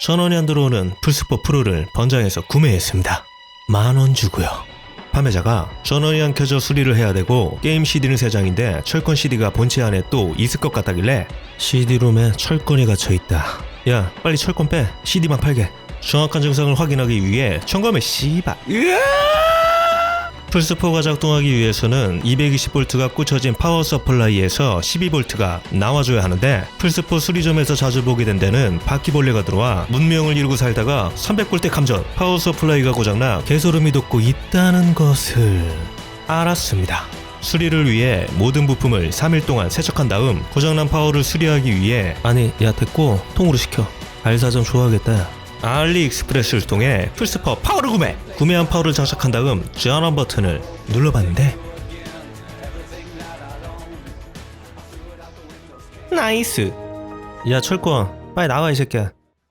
전원이 안 들어오는 플스4 프로를 번장해서 구매했습니다. 만 원 주고요. 판매자가 전원이 안 켜져 수리를 해야 되고 게임 CD는 3장인데 철권 CD가 본체 안에 또 있을 것 같다길래 CD롬에 철권이 갇혀 있다. 야 빨리 철권 빼 CD만 팔게. 정확한 증상을 확인하기 위해 점검해 씨발. 플스4가 작동하기 위해서는 220V가 꽂혀진 파워 서플라이에서 12V가 나와줘야 하는데 플스4 수리점에서 자주 보게 된 데는 바퀴벌레가 들어와 문명을 이루고 살다가 300V 감전 파워 서플라이가 고장나 개소름이 돋고 있다는 것을 알았습니다. 수리를 위해 모든 부품을 3일 동안 세척한 다음 고장난 파워를 수리하기 위해 아니 야 됐고 통으로 시켜 알사점 좋아하겠다 알리익스프레스를 통해 플스퍼 파워를 구매. 구매한 파워를 장착한 다음 전원 버튼을 눌러봤는데. 나이스. 야 철권 빨리 나와 이 새끼야